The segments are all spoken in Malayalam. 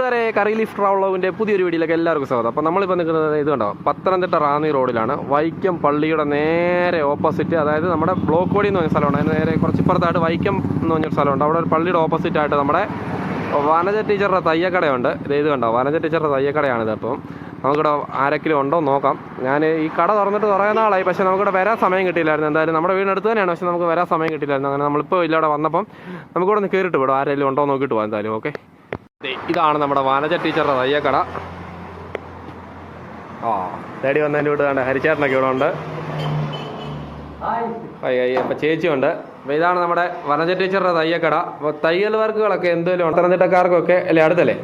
കൂട്ടുകാരെ കറി ലീഫ് ട്രാവലോവിന്റെ പുതിയൊരു വീഡിയോയിലേക്ക് എല്ലാവർക്കും സ്വാഗതം. അപ്പോൾ നമ്മളിപ്പോൾ നിൽക്കുന്നത് ഇത് കണ്ടോ? പത്തനംതിട്ട റാന്നി റോഡിലാണ്. വൈക്കം പള്ളിയുടെ നേരെ ഓപ്പോസിറ്റ് അതായത് നമ്മുടെ ബ്ലോക്ക് കോടി എന്ന് പറഞ്ഞ സ്ഥലമാണ് അതിന് നേരെ കുറച്ച് ഇപ്പുറത്തായിട്ട് വൈക്കം എന്ന് പറഞ്ഞൊരു സ്ഥലമുണ്ട്. അവിടെ ഒരു പള്ളിയുടെ ഓപ്പോസിറ്റ് ആയിട്ട് നമ്മുടെ വനജ ടീച്ചറുടെ തയ്യക്കടയുണ്ട്. ഇത് ഇത് കണ്ടോ? വനജ ടീച്ചറുടെ തയ്യക്കടയാണിത് അപ്പം. നമുക്കിവിടെ ആരെങ്കിലും ഉണ്ടോ നോക്കാം. ഞാൻ ഈ കട തുറന്നിട്ട് കുറേ നാളായി. പക്ഷേ നമുക്കിവിടെ വരാൻ സമയം കിട്ടിയില്ലായിരുന്നു. എന്തായാലും നമ്മുടെ വീടിനടുത്ത് തന്നെയാണ്. പക്ഷേ നമുക്ക് വരാൻ സമയം കിട്ടിയില്ലായിരുന്നു. അങ്ങനെ നമ്മളിപ്പോൾ ഇല്ലവിടെ വന്നപ്പം നമുക്കിവിടെ നിന്ന് കയറിയിട്ട് വിടും. ആരെങ്കിലും ഉണ്ടോ നോക്കിയിട്ട് പോകാം എന്തായാലും. ഓക്കെ? ഇതാണ് നമ്മുടെ വാനജ ടീച്ചറുടെ തയ്യക്കട ആ തേടി വന്നതിന്റെ വീട് കണ്ട ഹരിച്ചേട്ടനൊക്കെ ഇവിടെ ഉണ്ട്. അപ്പം ചേച്ചിയുണ്ട്. അപ്പോൾ ഇതാണ് നമ്മുടെ വനജ ടീച്ചറുടെ തയ്യക്കട അപ്പോൾ തയ്യൽ വർക്കുകളൊക്കെ എന്തെങ്കിലും പത്തനംതിട്ടക്കാർക്കൊക്കെ അല്ലേ അടുത്തല്ലേ?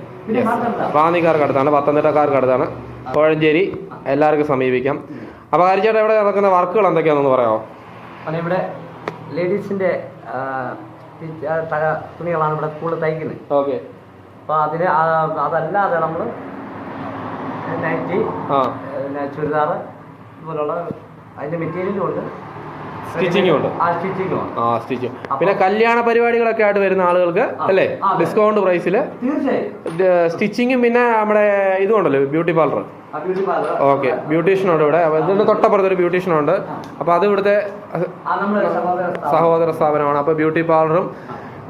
റാന്നിക്കാർക്ക് അടുത്താണ് പത്തനംതിട്ടക്കാർക്ക് അടുത്താണ്. കോഴഞ്ചേരി എല്ലാവർക്കും സമീപിക്കാം. അപ്പോൾ ഹരിച്ചേട്ടൻ ഇവിടെ നടക്കുന്ന വർക്കുകൾ എന്തൊക്കെയാണെന്ന് പറയാമോ? ഇവിടെ ഈ- തുണികളാണ് ഇവിടെ കൂടുതൽ തയ്ക്കുന്നത്. ഓക്കെ. അപ്പോൾ അതിന് അതല്ലാതെ നമ്മൾ നൈറ്റി ചുരിദാർ ഇതുപോലുള്ള അതിന്റെ മെറ്റീരിയലും ഉണ്ട്. സ്റ്റിച്ചിങ്ങും ഉണ്ട്. ആ പിന്നെ കല്യാണ പരിപാടികളൊക്കെ ആയിട്ട് വരുന്ന ആളുകൾക്ക് അല്ലേ? ഡിസ്കൗണ്ട് പ്രൈസിൽ സ്റ്റിച്ചിങ്ങും പിന്നെ നമ്മുടെ ഇതും ഉണ്ടല്ലോ ബ്യൂട്ടി പാർലർ ഓക്കെ ബ്യൂട്ടീഷ്യൻ ഉണ്ട് ഇവിടെ. ഇതിന്റെ തൊട്ടപ്പുറത്ത് ഒരു ബ്യൂട്ടീഷ്യൻ ഉണ്ട്. അപ്പൊ അത് ഇവിടുത്തെ സഹോദര സ്ഥാപനമാണ്. അപ്പൊ ബ്യൂട്ടി പാർലറും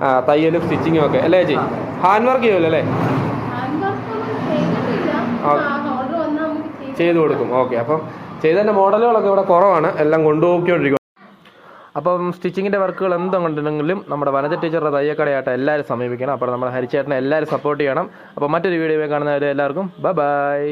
ആ, തയ്യലും സ്റ്റിച്ചിങ്ങും ഒക്കെ. അല്ലേ ചേച്ചി? ഹാൻഡ് വർക്ക് ചെയ്യുമല്ലോ അല്ലേ ചെയ്തു കൊടുക്കും. ഓക്കെ അപ്പം ചെയ്തതിന്റെ മോഡലുകളൊക്കെ ഇവിടെ കുറവാണ്. എല്ലാം കൊണ്ടുപോയിക്കൊണ്ടിരിക്കും അപ്പം സ്റ്റിച്ചിങ്ങിന്റെ വർക്കുകൾ എന്തുണ്ടെങ്കിലും നമ്മുടെ വനജ ടീച്ചറുടെ തയ്യക്കടയായിട്ട് എല്ലാവരും സമീപിക്കണം. അപ്പോൾ നമ്മുടെ ഹരിച്ചേട്ടനെ എല്ലാവരും സപ്പോർട്ട് ചെയ്യണം. അപ്പോൾ മറ്റൊരു വീഡിയോ കാണുന്നവരെ എല്ലാവർക്കും ബൈ ബൈ